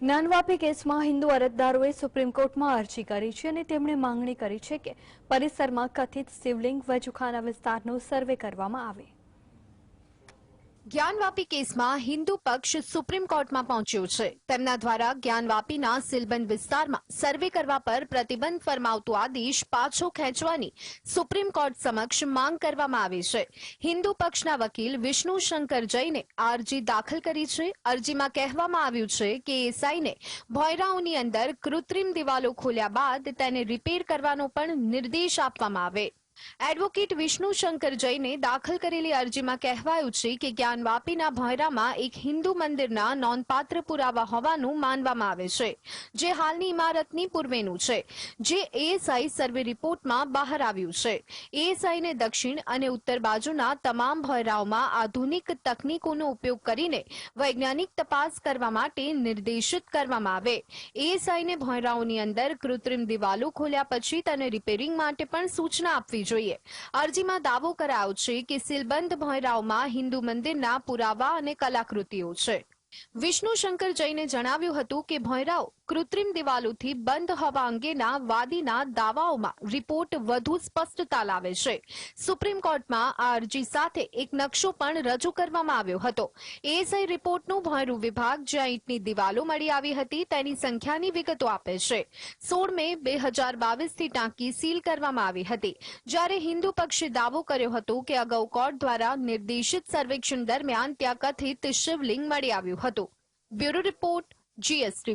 જ્ઞાનવાપી કેસમાં હિન્દુ અરજદારોએ સુપ્રીમ કોર્ટમાં અરજી કરી છે અને તેમણે માંગણી કરી છે કે પરિસરમાં કથિત શિવલિંગ વજુખાના વિસ્તારનો સર્વે કરવામાં આવે. જ્ઞાનવાપી કેસમાં હિન્દુ પક્ષ સુપ્રીમ કોર્ટમાં પહોંચ્યો છે. તેમના દ્વારા જ્ઞાનવાપીના સિલબંધ વિસ્તારમાં સર્વે કરવા પર પ્રતિબંધ ફરમાવતો આદેશ પાછો ખેંચવાની સુપ્રીમ કોર્ટ સમક્ષ માંગ કરવામાં આવી છે. હિન્દુ પક્ષના વકીલ વિષ્ણુ શંકર જૈને અરજી દાખલ કરી છે. અરજીમાં કહેવામાં આવ્યું છે કે એસઆઈને ભોયરાઓની અંદર કૃત્રિમ દિવાલો ખોલ્યા બાદ તેને રિપેર કરવાનો પણ નિર્દેશ આપવામાં આવે. એડવોકેટ વિષ્ણુ શંકર જૈને દાખલ કરેલી અરજીમાં કહેવાયું છે કે જ્ઞાન વાપીના ભોયરામાં એક હિન્દુ મંદિરના નોંધપાત્ર પુરાવા હોવાનું માનવામાં આવે છે, જે હાલની ઇમારતની પૂર્વેનું છે, જે એએસઆઈ સર્વે રિપોર્ટમાં બહાર આવ્યું છે. એએસઆઈને દક્ષિણ અને ઉત્તર બાજુના તમામ ભોયરાઓમાં આધુનિક તકનીકોનો ઉપયોગ કરીને વૈજ્ઞાનિક તપાસ કરવા માટે નિર્દેશિત કરવામાં આવે. એએસઆઈને ભોયરાઓની અંદર કૃત્રિમ દિવાલો ખોલ્યા પછી તેને રિપેરિંગ માટે પણ સૂચના આપવી જોઈએ. અરજીમાં દાવો કરાયો છે કે સીલબંધ ભોયરાઓમાં હિન્દુ મંદિરના પુરાવા અને કલાકૃતિઓ છે. વિષ્ણુ શંકર જૈને જણાવ્યું હતું કે ભોયરાઓ કૃત્રિમ દિવાલોથી બંધ હોવા અંગેના વાદીના દાવાઓમાં રિપોર્ટ વધુ સ્પષ્ટતા લાવે છે. સુપ્રીમ કોર્ટમાં આ અરજી સાથે એક નકશો પણ રજૂ કરવામાં આવ્યો હતો. એએસઆઈ રિપોર્ટનું ભોયરું વિભાગ જ્યાં ઈંટની દિવાલો મળી આવી હતી, તેની સંખ્યાની વિગતો આપે છે. સોળ મે બે હજાર બાવીસથી ટાંકી સીલ કરવામાં આવી હતી. જ્યારે હિન્દુ પક્ષે દાવો કર્યો હતો કે, અગાઉ કોર્ટ દ્વારા નિર્દેશિત સર્વેક્ષણ દરમિયાન ત્યાં કથિત શિવલિંગ મળી આવ્યું હતું. Bureau report GST